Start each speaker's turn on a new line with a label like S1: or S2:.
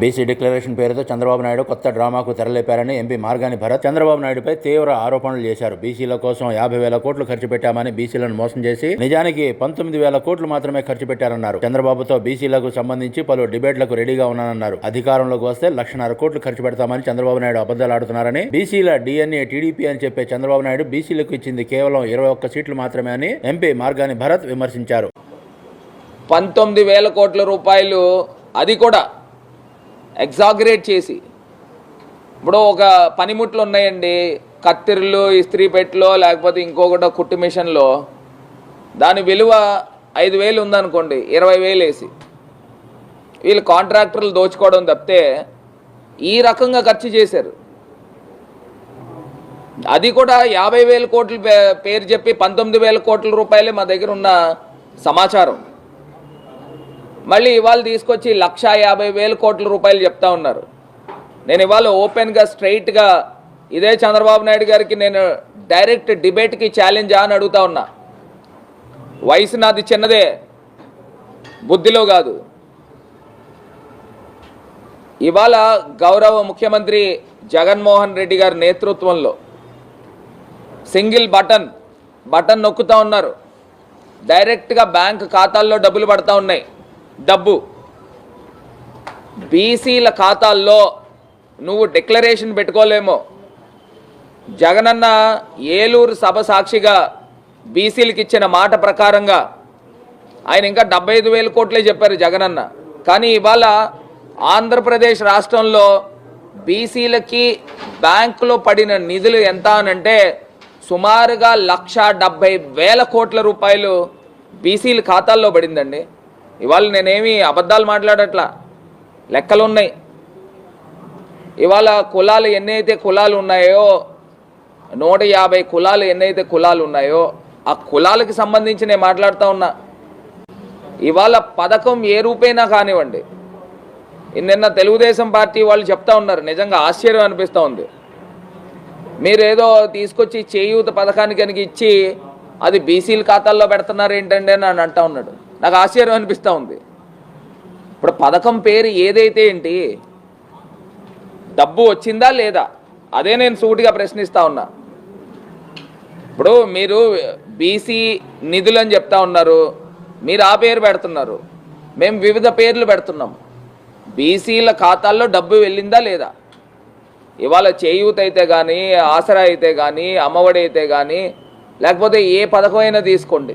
S1: BC declaration పేరుతో చంద్రబాబు నాయుడు కొత్త డ్రామాకు తెరలేపారని ఎంపీ మార్గాని భరత్ చంద్రబాబు నాయుడుపై తీవ్ర ఆరోపణలు చేశారు. బీసీల కోసం యాభై వేల కోట్లు ఖర్చు పెట్టామని బీసీలను మోసం చేసి నిజానికి పంతొమ్మిది వేల కోట్లు మాత్రమే ఖర్చు పెట్టారన్నారు. చంద్రబాబుతో బీసీలకు సంబంధించి పలు డిబేట్లకు రెడీగా ఉన్నానన్నారు. అధికారంలోకి వస్తే లక్షన్నర కోట్లు ఖర్చు పెడతామని చంద్రబాబు నాయుడు అబద్దాలు ఆడుతున్నారని బీసీల డిఎన్ఏ టీడీపీ అని చెప్పే చంద్రబాబు నాయుడు బీసీలకు ఇచ్చింది కేవలం ఇరవై ఒక్క సీట్లు మాత్రమే అని ఎంపీ మార్గాని భరత్ విమర్శించారు.
S2: పంతొమ్మిది వేల కోట్ల రూపాయలు అది కూడా ఎగ్జాగరేట్ చేసి. ఇప్పుడు ఒక పనిముట్లు ఉన్నాయండి. కత్తిరలు ఇస్త్రీ పెట్టలో లేకపోతే ఇంకొకటి కుట్టు మిషన్లో. దాని విలువ ఐదు వేలు ఉందనుకోండి ఇరవై వేలు వేసి. వీళ్ళు కాంట్రాక్టర్లు దోచుకోవడం తప్పితే ఈ రకంగా ఖర్చు చేశారు. అది కూడా యాభై వేల కోట్లు పే- పేరు చెప్పి పంతొమ్మిది వేల కోట్ల రూపాయలే మా దగ్గర ఉన్న సమాచారం. మళ్ళీ ఇవాళ తీసుకొచ్చి లక్ష యాభై వేల కోట్ల రూపాయలు చెప్తా ఉన్నారు. నేను ఇవాళ ఓపెన్గా స్ట్రైట్గా ఇదే చంద్రబాబు నాయుడు గారికి నేను డైరెక్ట్ డిబేట్కి ఛాలెంజ్ అని అడుగుతా ఉన్నా. వయసు నాది చిన్నదే బుద్ధిలో కాదు. ఇవాళ గౌరవ ముఖ్యమంత్రి జగన్మోహన్ రెడ్డి గారి నేతృత్వంలో సింగిల్ బటన్ బటన్ నొక్కుతా ఉన్నారు. డైరెక్ట్గా బ్యాంక్ ఖాతాల్లో డబ్బులు పడతా ఉన్నాయి. డబ్బు. బీసీల ఖాతాల్లో నువ్వు డిక్లరేషన్ పెట్టుకోలేమో. జగనన్న ఏలూరు సభ సాక్షిగా బీసీలకు ఇచ్చిన మాట ప్రకారంగా ఆయన ఇంకా డెబ్బై ఐదు వేల కోట్లే చెప్పారు జగనన్న. కానీ ఇవాళ ఆంధ్రప్రదేశ్ రాష్ట్రంలో బీసీలకి బ్యాంకులో పడిన నిధులు ఎంత అనంటే సుమారుగా లక్ష డెబ్బై వేల కోట్ల రూపాయలు బీసీల ఖాతాల్లో పడిందండి. ఇవాళ నేనేమి అబద్ధాలు మాట్లాడట్లా. లెక్కలు ఉన్నాయి ఇవాళ కులాలు ఎన్నైతే కులాలు ఉన్నాయో నూట యాభై కులాలు ఎన్నైతే కులాలు ఉన్నాయో ఆ కులాలకు సంబంధించి నేను మాట్లాడుతూ ఉన్నా. ఇవాళ పథకం ఏ రూపైనా కానివ్వండి. నిన్న తెలుగుదేశం పార్టీ వాళ్ళు చెప్తా ఉన్నారు. నిజంగా ఆశ్చర్యం అనిపిస్తూ ఉంది. మీరేదో తీసుకొచ్చి చేయూత పథకాన్ని కనుక ఇచ్చి అది బీసీల ఖాతాల్లో పెడుతున్నారు ఏంటండి అని అని అంటా ఉన్నాడు. నాకు ఆశ్చర్యం అనిపిస్తూ ఉంది. ఇప్పుడు పథకం పేరు ఏదైతే ఏంటి? డబ్బు వచ్చిందా లేదా? అదే నేను సూటిగా ప్రశ్నిస్తూ ఉన్నా. ఇప్పుడు మీరు బీసీ నిధులు అని చెప్తా ఉన్నారు. మీరు ఆ పేరు పెడుతున్నారు. మేము వివిధ పేర్లు పెడుతున్నాం. బీసీల ఖాతాల్లో డబ్బు వెళ్ళిందా లేదా? ఇవాళ చేయూత అయితే కానీ ఆసరా అయితే కానీ అమ్మఒడి అయితే కానీ లేకపోతే ఏ పథకమైనా తీసుకోండి.